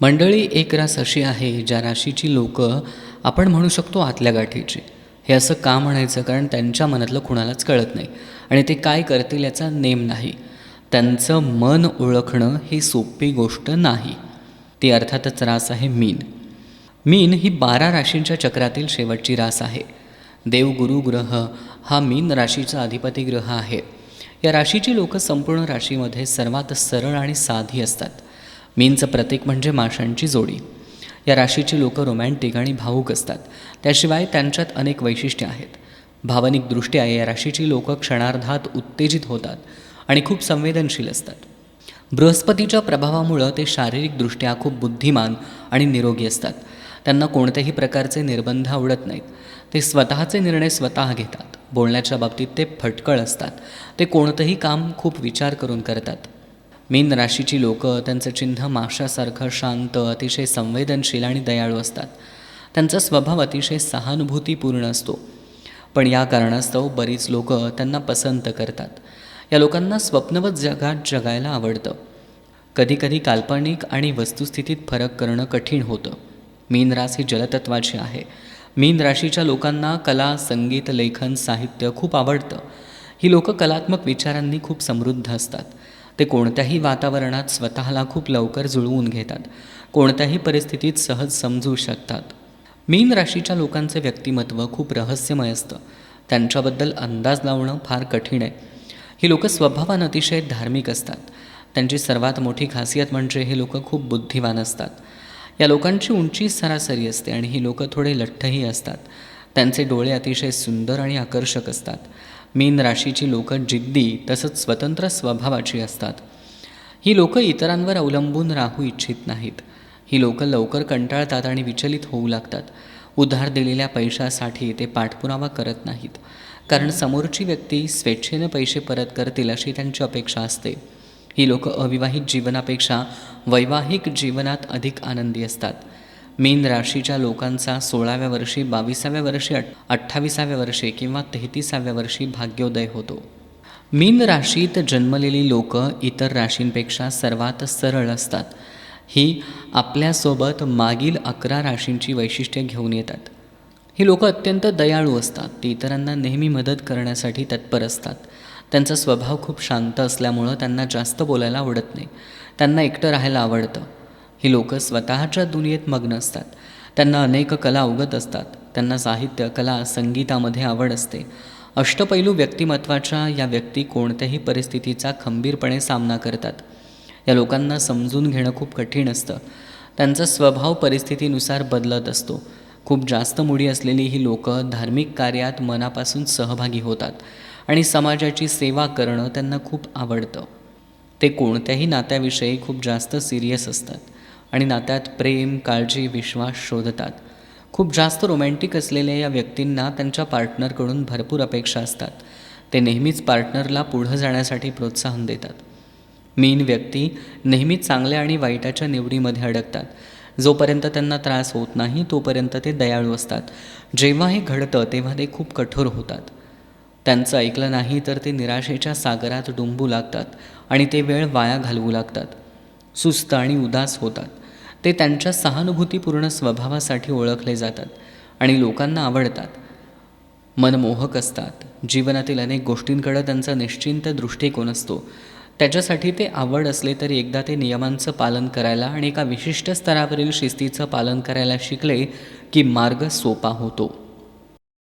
मंडळी एक रास अशी आहे ज्या राशीची लोकं आपण म्हणू शकतो आतल्या गाठीची. हे असं का म्हणायचं? कारण त्यांच्या मनातलं कुणालाच कळत नाही. आणि ते काय करतील याचा नेम नाही. त्यांचं मन ओळखणं ही सोपी गोष्ट नाही. ती अर्थातच रास आहे मीन. मीन ही बारा राशींच्या चक्रातील शेवटची रास आहे. देवगुरु ग्रह हा मीन राशीचा अधिपती ग्रह आहे. या राशीची लोकं संपूर्ण राशीमध्ये सर्वात सरळ आणि साधी असतात. मीनचं प्रतीक म्हणजे माशांची जोडी. या राशीची लोकं रोमॅन्टिक आणि भावूक असतात. त्याशिवाय त्यांच्यात अनेक वैशिष्ट्ये आहेत. भावनिकदृष्ट्या या राशीची लोकं क्षणार्धात उत्तेजित होतात आणि खूप संवेदनशील असतात. बृहस्पतीच्या प्रभावामुळं ते शारीरिकदृष्ट्या खूप बुद्धिमान आणि निरोगी असतात. त्यांना कोणत्याही प्रकारचे निर्बंध आवडत नाहीत. ते स्वतःचे निर्णय स्वतः घेतात. बोलण्याच्या बाबतीत ते फटकळ असतात. ते कोणतंही काम खूप विचार करून करतात. मीन राशीची लोकं त्यांचं चिन्ह माशासारखं शांत अतिशय संवेदनशील आणि दयाळू असतात. त्यांचा स्वभाव अतिशय सहानुभूतीपूर्ण असतो. पण या कारणास्तव बरीच लोक त्यांना पसंत करतात. या लोकांना स्वप्नवत जगात जगायला आवडतं. कधीकधी काल्पनिक आणि वस्तुस्थितीत फरक करणं कठीण होतं. मीन रास ही जलतत्वाची आहे. मीन राशीच्या लोकांना कला संगीत लेखन साहित्य खूप आवडतं. ही लोकं कलात्मक विचारांनी खूप समृद्ध असतात. ते कोणत्याही वातावरणात स्वतःला खूप लवकर जुळवून घेतात. कोणत्याही परिस्थितीत सहज समजू शकतात. मीन राशीच्या लोकांचे व्यक्तिमत्व खूप रहस्यमय असतं. त्यांच्याबद्दल अंदाज लावणं फार कठीण आहे. ही लोकं स्वभावानं अतिशय धार्मिक असतात. त्यांची सर्वात मोठी खासियत म्हणजे हे लोक खूप बुद्धिवान असतात. या लोकांची उंची सरासरी असते आणि ही लोकं थोडे लठ्ठही असतात. त्यांचे डोळे अतिशय सुंदर आणि आकर्षक असतात. मीन राशीची लोकं जिद्दी तसंच स्वतंत्र स्वभावाची असतात. ही लोकं इतरांवर अवलंबून राहू इच्छित नाहीत. ही लोकं लवकर कंटाळतात आणि विचलित होऊ लागतात. उधार दिलेल्या पैशासाठी ते पाठपुरावा करत नाहीत. कारण समोरची व्यक्ती स्वेच्छेने पैसे परत करतील अशी त्यांची अपेक्षा असते. ही लोकं अविवाहित जीवनापेक्षा वैवाहिक जीवनात अधिक आनंदी असतात. मीन राशीच्या लोकांचा सोळाव्या वर्षी बावीसाव्या वर्षी अठ अठ्ठावीसाव्या वर्षी किंवा तेहतीसाव्या वर्षी भाग्योदय होतो. मीन राशीत जन्मलेली लोक इतर राशींपेक्षा सर्वात सरळ असतात. ही आपल्यासोबत मागील अकरा राशींची वैशिष्ट्ये घेऊन येतात. ही लोक अत्यंत दयाळू असतात. ती इतरांना नेहमी मदत करण्यासाठी तत्पर असतात. त्यांचा स्वभाव खूप शांत असल्यामुळं त्यांना जास्त बोलायला आवडत नाही. त्यांना एकटं राहायला आवडतं. ही लोकं स्वतःच्या दुनियेत मग्न असतात. त्यांना अनेक कला अवगत असतात. त्यांना साहित्य कला संगीतामध्ये आवड असते. अष्टपैलू व्यक्तिमत्वाच्या या व्यक्ती कोणत्याही परिस्थितीचा खंबीरपणे सामना करतात. या लोकांना समजून घेणं खूप कठीण असतं. त्यांचा स्वभाव परिस्थितीनुसार बदलत असतो. खूप जास्त मुडी असलेली ही लोकं धार्मिक कार्यात मनापासून सहभागी होतात आणि समाजाची सेवा करणं त्यांना खूप आवडतं. ते कोणत्याही नात्याविषयी खूप जास्त सिरियस असतात. आणि नात्यात प्रेम काळजी विश्वास शोधतात. खूप जास्त रोमॅन्टिक असलेल्या या व्यक्तींना त्यांच्या पार्टनरकडून भरपूर अपेक्षा असतात. ते नेहमीच पार्टनरला पुढं जाण्यासाठी प्रोत्साहन देतात. मीन व्यक्ती नेहमी चांगल्या आणि वाईटाच्या निवडीमध्ये अडकतात. जोपर्यंत त्यांना त्रास होत नाही तोपर्यंत ते दयाळू असतात. जेव्हा हे घडतं तेव्हा ते खूप कठोर होतात. त्यांचं ऐकलं नाही तर ते निराशेच्या सागरात डुंबू लागतात आणि ते वेळ वाया घालवू लागतात. सुस्त आणि उदास होतात. ते त्यांच्या सहानुभूतीपूर्ण स्वभावासाठी ओळखले जातात आणि लोकांना आवडतात. मनमोहक असतात. जीवनातील अनेक गोष्टींकडं त्यांचा निश्चिंत दृष्टिकोन असतो. त्याच्यासाठी ते आवड असले तरी एकदा ते नियमांचं पालन करायला आणि एका विशिष्ट स्तरावरील शिस्तीचं पालन करायला शिकले की मार्ग सोपा होतो.